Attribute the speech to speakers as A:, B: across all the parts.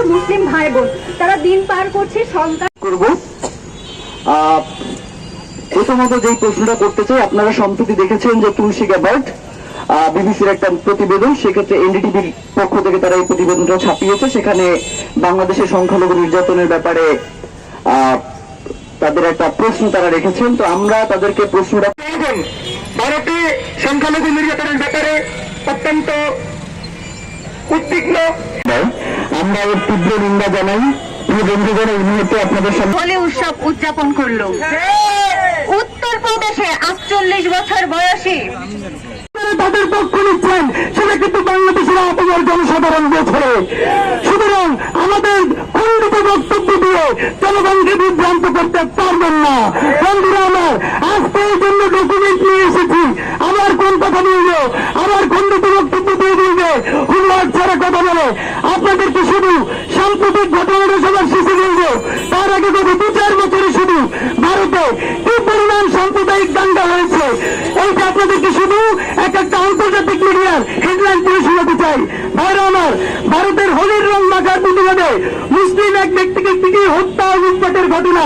A: আমরা মুসলিম ভাই বোন তারা দিন পার করছে সন্তান
B: করব। প্রথমত যেই প্রশ্নটা করতে চাই, আপনারা সম্প্রতি দেখেছেন যে তুলসী গ্যাবার্ট বিবিসির একটা প্রতিবেদন, সেক্ষেত্রে এনডিটিভির পক্ষ থেকে তারা এই প্রতিবেদনটা ছাপিয়েছে। সেখানে বাংলাদেশের সংখ্যালঘু নির্যাতনের ব্যাপারে তাদের একটা প্রশ্ন তারা রেখেছেন। তো আমরা তাদেরকে প্রশ্নটা
C: ভারতে সংখ্যালঘু নির্যাতনের ব্যাপারে অত্যন্ত উদ্বিগ্ন।
B: আমরা এর তীব্র নিন্দা জানাই। প্রিয় বন্ধুগণ এই মুহূর্তে আপনাদের সামনে
A: হোলি উৎসব উদযাপন করল। উত্তরপ্রদেশে আটচল্লিশ বছর বয়সী।
B: তাদের পক্ষ নিচ্ছেন সেটা কিন্তু বাংলাদেশের আপনার জনসাধারণ বোঝে সুতরাং আমাদের খণ্ডিত বক্তব্য দিয়ে জনগণকে বিভ্রান্ত করতে পারবেন না। বন্ধুরা আমার আজকে এই জন্য ডকুমেন্ট নিয়ে এসেছি। আবার কোন কথা বলব? আবার খণ্ডিত ছাড়া কথা বলে। আপনাদেরকে শুধু সাম্প্রতিক ঘটনাটা সবার শেষে বলব। তার আগে গত দু চার বছরে শুধু ভারতে কি পরিমাণ সাম্প্রদায়িক দাঙ্গা হয়েছে, এইটা আপনাদেরকে শুধু এক একটা আন্তর্জাতিক মিডিয়ার হেডলাইন করে শোনাতে চাই। ভাইরা আমার, ভারতের হোলির রং মাখার প্রতিবাদে মুসলিম এক ব্যক্তিকে পিটিয়ে হত্যা লুটপাটের ঘটনা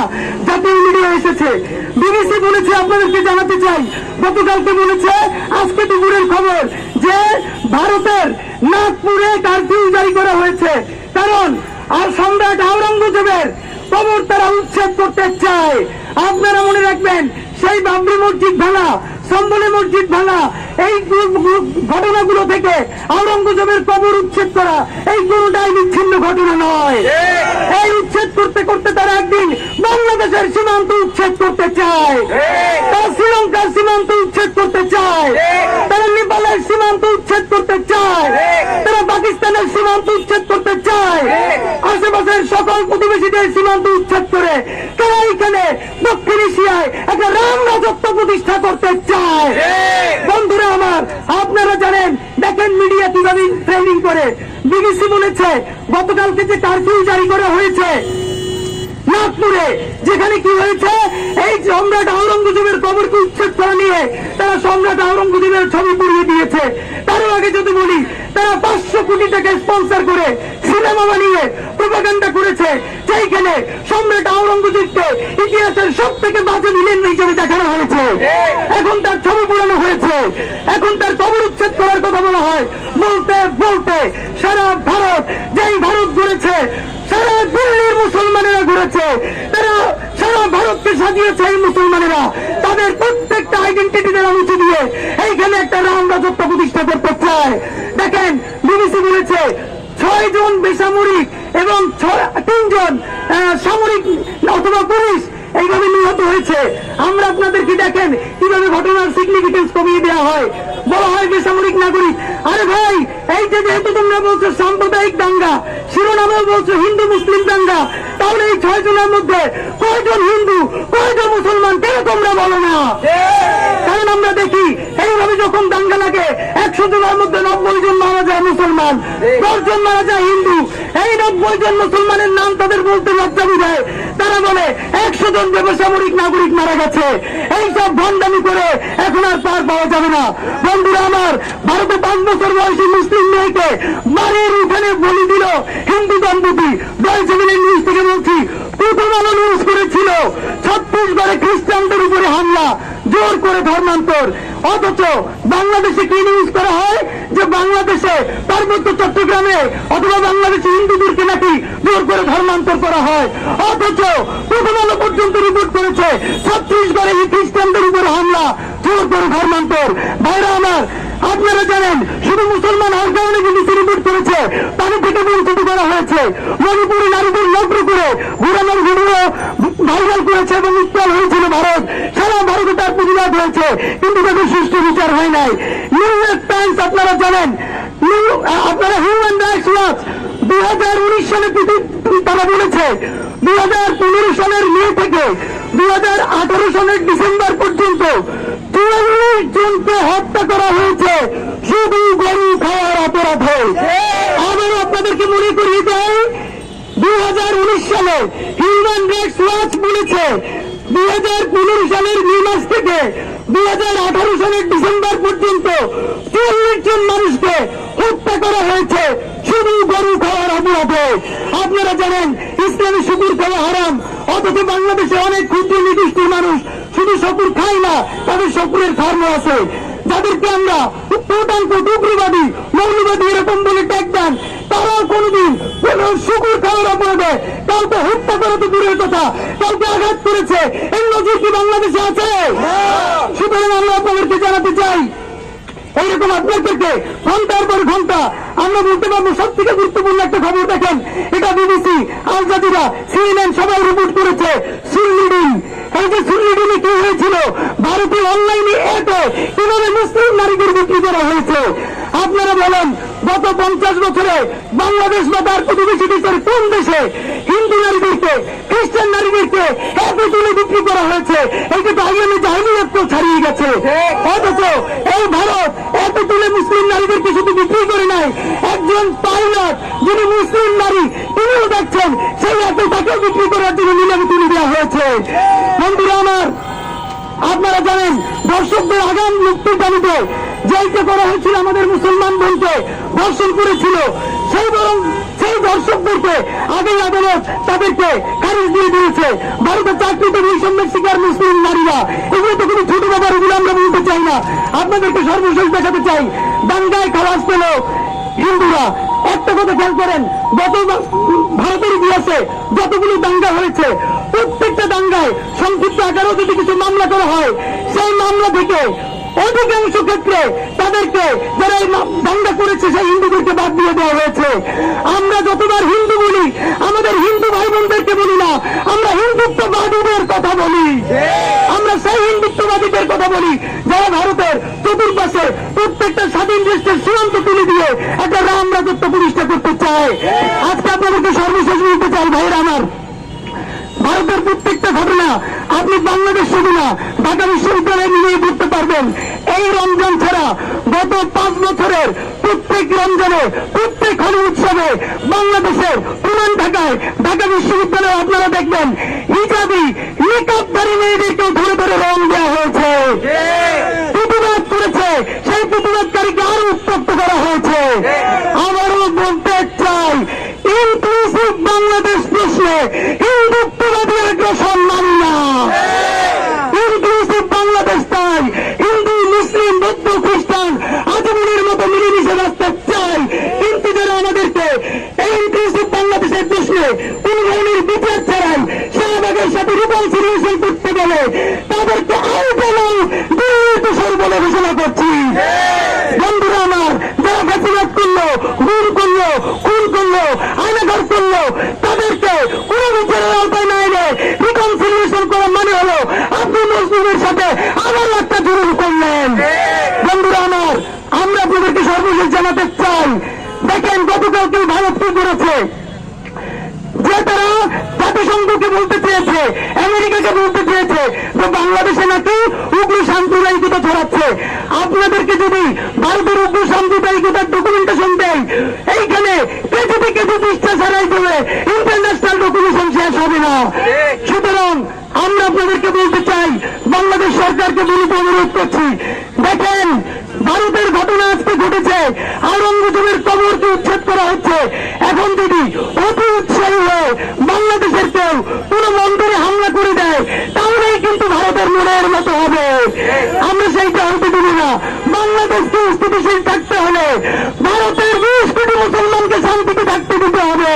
B: জাতীয় মিডিয়া এসেছে। বিবিসি বলেছে, আপনাদেরকে জানাতে চাই, গতকালকে বলেছে, আজকে দুপুরের খবর যে ভারতের নাগপুরে কারফিউ জারি করা হয়েছে। কারণ আর সম্রাট আওরঙ্গজেবের কবর তারা উচ্ছেদ করতে চায়। আপনারা মনে রাখবেন, সেই বাবরি মসজিদ ভাঙা সম্বলে মসজিদ ভাঙা এই ঘটনাগুলো থেকে আওরঙ্গজেবের কবর উচ্ছেদ করা এই কোনটাই বিচ্ছিন্ন ঘটনা নয়। এই উচ্ছেদ করতে করতে তারা একদিন বাংলাদেশের সীমান্ত উচ্ছেদ করতে চায়। তারা শ্রীলঙ্কার সীমান্ত উচ্ছেদ করতে চায়। তারা নেপালের সীমান্ত উচ্ছেদ করতে চায়। তারা পাকিস্তানের সীমান্ত উচ্ছেদ করতে চায়। আশেপাশের সকল প্রতিবেশীদের সীমান্ত উচ্ছেদ করে তারা এখানে দক্ষিণ এশিয়ায় একটা রাম রাজত্ব প্রতিষ্ঠা করতে চায়। বন্ধুরা আমার আপনারা জানেন দেখেন মিডিয়া কীভাবে ট্রেনিং করে। বিবিসি বলেছে গতকালকে যে কারফিউ জারি করা হয়েছে নাগপুরে যেখানে কি হয়েছে এই সম্রাট আওরঙ্গজেবের কবরকে উচ্ছেদ করা নিয়ে তারা সম্রাট আওরঙ্গজেবের ছবি পুড়িয়ে দিয়েছে। তারও আগে যদি বলি তারা পাঁচশো কোটি টাকা স্পন্সর করে সিনেমা বানিয়ে প্রোপাগান্ডা করেছে। যেখানে সম্রাট আওরঙ্গজেবকে ইতিহাসের সব থেকে বাজে ভিলেন হিসেবে দেখানো হয়েছে। এখন তার ছবি পুরানো হয়েছে। এখন তার কবর উচ্ছেদ করার কথা বলা হয়। বলতে বলতে সারা ভারত, যেই ভারত গড়েছে সারা দিল্লির মুসলমানেরা ঘুরেছে। তারা সারা ভারতকে সাজিয়েছে এই মুসলমানেরা। তাদের প্রত্যেকটা আইডেন্টিটি তারা মুছে দিয়ে এইখানে একটা রাম রাজত্ব প্রতিষ্ঠা করতে চায়। দেখেন, বিবিসি বলেছে ছয় জন বেসামরিক এবং তিনজন সামরিক অথবা পুলিশ এইভাবে নিহত হয়েছে। আমরা আপনাদেরকে দেখেন কীভাবে ঘটনার সিগনিফিকেন্স কমিয়ে দেওয়া হয়। বলা হয় বেসামরিক নাগরিক। আরে ভাই, এই যে যেহেতু তোমরা বলছো সাম্প্রদায়িক দাঙ্গা, শিরোনামেও বলছো হিন্দু মুসলিম দাঙ্গা, তাহলে এই ছয় জনের মধ্যে কয়জন হিন্দু, কয়জন মুসলমান, কেন তোমরা বলো না? কারণ আমরা দেখি, এইভাবে যখন দাঙ্গা লাগে, একশো জনের মধ্যে নব্বই জন মারা যায় মুসলমান, দশ জন মারা যায় হিন্দু, এই নব্বই জন মুসলমানের নাম তাদের বলতে লজ্জা বুঝায়। তারা বলে, একশো জন বেসামরিক নাগরিক মারা গেছে। এই সব ভণ্ডামি করে এখন আর পার পাওয়া যাবে না। বন্ধুরা আমার, ভারতে পাঁচ বছর বয়সী মুসলিম মেয়েকে বাড়ির উঠানে বলি দিল হিন্দু দম্পতি। ডয়সেমিনের নিউজ থেকে বলছি, প্রথম আলো নিউজ করেছিল। ছত্তিশগড়ে খ্রিস্টানদের উপরে হামলা। জোর করে ধর্মান্তর। অথচ বাংলাদেশে কি নিউজ করা হয়? যে বাংলাদেশে পার্বত্য চট্টগ্রামে অথবা বাংলাদেশি হিন্দুদেরকে নাকি জোর করে ধর্মান্তর করা হয়। অথচ প্রথম আলো পর্যন্ত রিপোর্ট করেছে ছত্রিশগড়ে খ্রিস্টানদের উপরে হামলা, জোর করে ধর্মান্তর। ভাইরা আমার, আপনারা জানেন, শুধু মুসলমান হওয়ার কারণে বিবিসি রিপোর্ট করেছে, তাদের থেকে বঞ্চিত করা হয়েছে। মণিপুরে নারীদের লগ্ন করে ঘুরানোর ভিডিও ভাইরাল করেছে এবং উত্তাল হয়েছিল ভারত। সারা ভারতে তার প্রতিবাদ হয়েছে, কিন্তু তাদের সুষ্ঠু বিচার হয় নাই। নিউ ইয়র্ক টাইমস আপনারা জানেন আপনারা হিউম্যান রাইটস ওয়াচ দুই হাজার উনিশ সালে তারা বলেছে, দুই হাজার পনেরো সালের মে থেকে দুই হাজার আঠারো সালের ডিসেম্বর পর্যন্ত চুয়াল্লিশ জনকে হত্যা করা হয়েছে। শুধু গরু খাওয়ার অপরাধে আবারও আপনাদেরকে মনে করিয়ে দেয় উনিশ সালে হিউম্যান রাইটস ওয়াচ বলেছে, দুই হাজার পনেরো সালের মে মাস থেকে দুই হাজার আঠারো সালের ডিসেম্বর পর্যন্ত চল্লিশ জন মানুষকে হত্যা করা হয়েছে। শুধু গরু খাওয়ার অপরাধে আপনারা জানেন, ইসলামী শুকুর খাওয়া হারাম। অথচ বাংলাদেশে অনেক ক্ষুদ্র নির্দিষ্ট মানুষ শুধু শকুর খায় না, তাদের শকুরের ধর্ম আছে। যাদেরকে আমরা প্রধানত মৌলবাদী এরকম বলে ট্যাগ দেন, তারাও কোনদিন কোন শুকুর খাওয়ার অপরাধে কাউকে হত্যা করা তো দূরের কথা, কাউকে আঘাত করেছে। এই নজির কি বাংলাদেশে আছে? সুতরাং আমরা আপনাদেরকে জানাতে চাই, এইরকম আপনাদেরকে ঘণ্টার পর ঘণ্টা আমরা বলতে পারব সব থেকে গুরুত্বপূর্ণ একটা খবর দেখেন। এটা বিবিসি, আল জাজিরা, সিএনএন সবাই রিপোর্ট করেছে সুল্লিডিং এই যে সুল্লিডিংয়ে কি হয়েছিল? ভারতীয় অনলাইনে এতে কীভাবে মুসলিম নারীদের বিক্রি করা হয়েছে? আপনারা বলেন, গত পঞ্চাশ বছরে বাংলাদেশ বা তার প্রতিবেশী দেশের কোন দেশে হিন্দু নারীদেরকে, খ্রিস্টান নারীদেরকে এত তুলে বিক্রি করা হয়েছে? এইটা তো আইএমএ জাহিনিয়ত ছাড়িয়ে গেছে। অথচ এই ভারত এত তুলে মুসলিম নারীদেরকে শুধু বিক্রি করে নাই একজন পাইলট, যিনি মুসলিম নারী, তিনিও দেখছেন সেই এত তাকেও বিক্রি করার জন্য নিলামে তুলে দেওয়া হয়েছে। বন্ধুরা আমার, আপনারা জানেন, দর্শকদের আগাম মুক্তির দাবিতে যেইটা করা হয়েছিল আমাদের মুসলমান বোনকে ধর্ষণ করেছিল, সেই বরং সেই দর্শকদেরকে আগেই আদালত তাদেরকে খারিজ দিয়ে দিয়েছে। ভারতের চাকরিতে বৈষম্যের শিকার মুসলিম নারীরা। এগুলো তো কোনো ছোট ব্যাপার, এগুলো আমরা বলতে চাই না। আপনাদেরকে সর্বশেষ দেখাতে চাই, দাঙ্গায় খালাস পেল হিন্দুরা একটা কথা খেয়াল করেন গত ভারতের ইতিহাসে যতগুলো দাঙ্গা হয়েছে, প্রত্যেকটা দাঙ্গায় সংক্ষিপ্ত আকারেও যদি কিছু মামলা করা হয়, সেই মামলা থেকে অধিকাংশ ক্ষেত্রে তাদেরকে যারা এই দাঙ্গা করেছে, সেই হিন্দুদেরকে বাদ দিয়ে দেওয়া হয়েছে। আমরা যতবার হিন্দু বলি, আমাদের হিন্দু ভাই বোনদেরকে বলি না, আমরা হিন্দুত্ববাদীদের কথা বলি। আমরা সেই হিন্দুত্ববাদীদের কথা বলি যারা ভারতের চতুর্পাশে প্রত্যেকটা স্বাধীন দেশের সীমান্ত তুলে দিয়ে একটা রাম রাজত্ব প্রতিষ্ঠা করতে চায়। আজকে আপনাদেরকে সর্বশেষ বলতে চাই, ভাইয়ের আমার, ভারতের প্রত্যেকটা ঘটনা আপনি বাংলাদেশ শুধু না, ঢাকা বিশ্ববিদ্যালয়ে নিয়ে পড়তে পারবেন। এই রমজান ছাড়া গত পাঁচ বছরের প্রত্যেক রমজানে, প্রত্যেক হলি উৎসবে বাংলাদেশের পুরান ঢাকায় ঢাকা বিশ্ববিদ্যালয়ে আপনারা দেখবেন, হিজাবি, নিকাবধারী মেয়েদেরকেও ধরে ধরে রং দেওয়া হয়েছে প্রতিবাদ করেছে সেই প্রতিবাদকারীকে আরও উত্তপ্ত করা হয়েছে আবারও বলতে চাই ইনক্লুসিভ বাংলাদেশ প্রশ্নে হিন্দুত্ববাদী আগ্রাসন মানি না ইনক্লুসিভ বাংলাদেশ চাই হিন্দু মুসলিম বৌদ্ধ খ্রিস্টান আজমনের মতো মিলেমিশে রাস্তা চাই কিন্তু যারা আমাদেরকে এই ইনক্লুসিভ বাংলাদেশের প্রশ্নে কোন ধরনের বিচার ছাড়াই শাহবাগের সাথে রিকনসিলিয়েশন করতে গেলে তাদেরকে আউট এবং দুর্নীতিশর বলে ঘোষণা করছি বন্ধুরা আমার যারা ফাঁসিবাদ করল গুম করল খুন করল আয়নাঘর করল তাদেরকে কোনো বিচারের আওতায় না এনে রিকনসিলিয়েশন করা মানে হলো আপনি মুসলিমের সাথে আবার একটা জরুর করলেন বন্ধুরা আমার আমরা আপনাদেরকে সর্বশেষ জানাতে চাই দেখেন গতকালকে করেছে যে তারা জাতিসংঘকে বলতে চেয়েছে আমেরিকাকে বলতে চেয়েছে যে বাংলাদেশে নাকি উগ্র সাম্প্রদায়িকতা ছড়াচ্ছে। আপনাদেরকে যদি ভারতের উগ্র সাম্প্রদায়িকতার ডকুমেন্টেশন দেয় এইখানে কেজি থেকে প্রতিষ্ঠা ছাড়াই চলে ইন্টারন্যাশনাল ডকুমেন্টেশন শেষ হবে না। সুতরাং আমরা আপনাদেরকে বলতে চাই, বাংলাদেশ সরকারকে বিনীত অনুরোধ করছি। দেখেন ভারতের ঘটনা আজকে ঘটেছে। আওরঙ্গজেবের কবরকে উচ্ছেদ করা হচ্ছে। এখন যদি অতি উৎসাহী হয়ে বাংলাদেশের কেউ কোন মন্দিরে হামলা করে দেয়, তাহলেই কিন্তু ভারতের মনের মতো হবে। আমরা সেইটা হতে দিব না। বাংলাদেশকে স্থিতিশীল থাকতে হলে ভারতের বিশ কোটি মুসলমানকে শান্তিতে থাকতে দিতে হবে।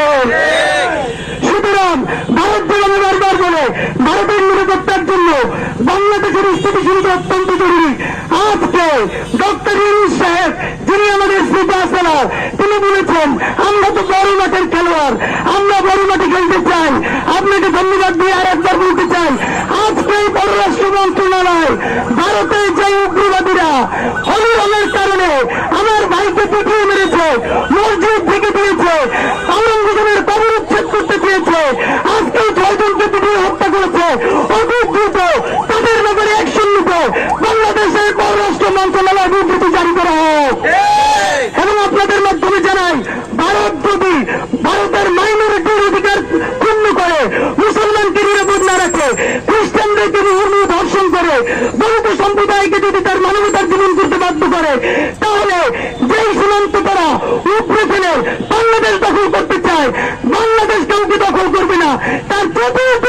B: সুতরাং ভারত বারবার বলে, ভারতের নিরাপত্তার জন্য বাংলাদেশের স্থিতিশীলতা অত্যন্ত জরুরি। আজকে ডক্টর ইউনুস সাহেব, যিনি আমাদের সুপার তিনি বলেছেন, আমরা তো বড় মাঠের খেলোয়াড়, আমরা বড় মাঠে খেলতে চাই। আপনাকে ধন্যবাদ দিয়ে আর একবার বলতে চাই, আজকে এই পররাষ্ট্র মন্ত্রণালয়, ভারতের যে উগ্রবাদীরা হলিরঙের কারণে আমার ভাইকে পিটিয়ে মেরেছে ভারতের সম্প্রদায়কে যদি তার মানবতার জীবন করতে বাধ্য করে, তাহলে যেই সীমান্ত তারা উপরে বাংলাদেশ দখল করতে চায়, বাংলাদেশ কাউকে দখল করবে না। তার চতুর্থ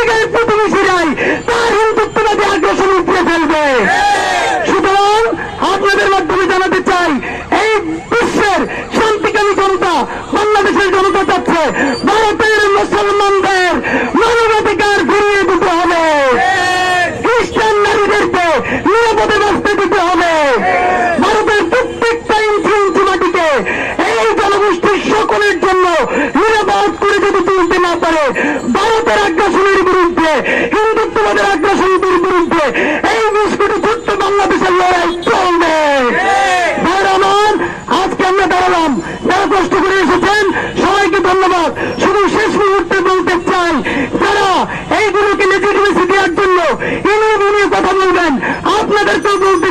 B: নিরাপদ করে যদি তুলতে না পারে ভারতের আগ্রাসনের বিরুদ্ধে হিন্দুত্ববাদের আগ্রাসনের বিরুদ্ধে এই বিস্কুটে ছোট্ট বাংলাদেশের লড়াই চলবে। আমার আজকে আমরা দাঁড়ালাম। যারা কষ্ট করে এসেছেন সবাইকে ধন্যবাদ। শুধু শেষ মুহূর্তে বলতে চাই যারা এইগুলোকে লেজিটিমেসি দেওয়ার জন্য ইনিয়ে কথা বলবেন আপনাদেরকেও বলতে